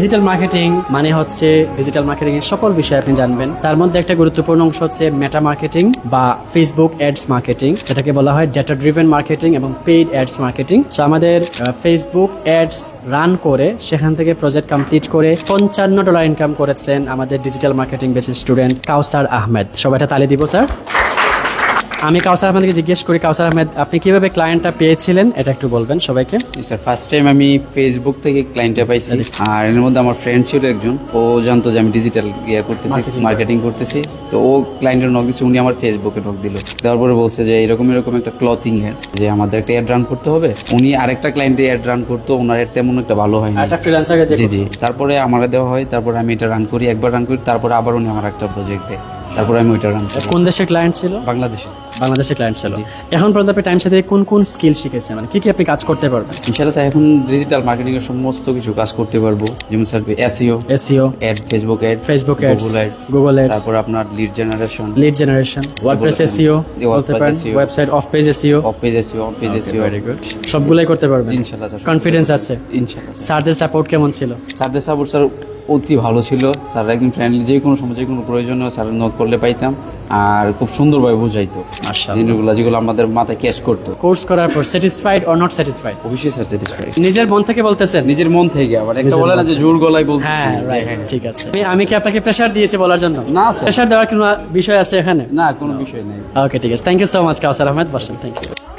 Digital marketing মানে হচ্ছে digital marketing এর সকল বিষয় আপনি জানবেন। তার মধ্যে একটা গুরুত্বপূর্ণ অংশ হচ্ছে মেটা মার্কেটিং বা ফেসবুক অ্যাডস মার্কেটিং এটাকে বলা হয় ডেটা ড্রিভেন মার্কেটিং এবং পেইড অ্যাডস মার্কেটিং সো আমাদের ফেসবুক অ্যাডস রান করে সেখান থেকে প্রজেক্ট কমপ্লিট করে পঞ্চান্ন ডলার ইনকাম করেছেন আমাদের digital marketing basis student Kawsar Ahmed. সবাইটা তালে দিব স্যার আমি কাউসার আহমেদকে জিজ্ঞেস করি কাউসার আহমেদ আপনি কীভাবে ক্লায়েন্টটা পেয়েছিলেন? এটা একটু বলবেন সবাইকে। স্যার ফার্স্ট টাইম আমি ফেসবুক থেকে ক্লায়েন্টটা পাইছি। আর এর মধ্যে আমার ফ্রেন্ড ছিল একজন ও জানতো যে আমি ডিজিটাল ইয়ে করতেছি মার্কেটিং করতেছি। তো ও ক্লায়েন্টের নক দিচ্ছে উনি আমার ফেসবুকে নক দিল। দেওয়ার পরে বলছে যে এরকম এরকম একটা ক্লথিং এর যে আমাদের একটা অ্যাড রান করতে হবে। উনি আরেকটা ক্লায়েন্টে অ্যাড রান করতো ওনার অ্যাড তেমন একটা ভালো হয় না জি জি। তারপরে আমার দেওয়া হয় তারপরে আমি এটা রান করি একবার রান করি তারপরে আবার উনি আমার একটা প্রজেক্ট দেয়। তারপরে আমি ওইটা রান কোন দেশের ক্লায়েন্ট ছিল? বাংলাদেশে। বাংলাদেশের ক্লায়েন্ট ছিল। এখন পর্যন্ত আপনি টাইম সাথে কোন কোন স্কিল শিখেছেন মানে কি কি আপনি কাজ করতে পারবেন? ইনশাআল্লাহ স্যার এখন ডিজিটাল মার্কেটিং এর সমস্ত কিছু কাজ করতে পারব। যেমন sir SEO SEO ad Facebook ad Facebook ads Google ad Google ads তারপর আপনার lead generation lead generation WordPress SEO বলতে পারেন website off page SEO off page SEO on page SEO very good সবগুলাই করতে পারবেন? ইনশাআল্লাহ স্যার কনফিডেন্স আছে? ইনশাআল্লাহ স্যার। স্যারদের সাপোর্ট কেমন ছিল? স্যারদের সাপোর্ট স্যার অতি ভালো ছিল। স্যার একদম ফ্রেন্ডলি যে কোনো সময় যে কোনো প্রয়োজনে স্যার নক করলে পাইতাম। আর খুব সুন্দরভাবে বুঝাইতো। জিনিসগুলো যেগুলো আমাদের মাথায় ক্যাশ করতো। কোর্স করার পর স্যাটিসফাইড অর নট স্যাটিসফাইড অবশ্যই স্যার স্যাটিসফাইড নিজের মন থেকে বলতেছেন? নিজের মন থেকে আবার একটা বলে না যে জোর গলায় বলতে হ্যাঁ রাইট ঠিক আছে। আমি- আমি কি আপনাকে প্রেশার দিয়েছি বলার জন্য? না, স্যার। প্রেশার দেওয়ার কোনো বিষয় আছে এখানে? না কোনো বিষয় নেই। ওকে ঠিক আছে। Thank you so much Kawsar Ahmed বসেন থ্যাংক ইউ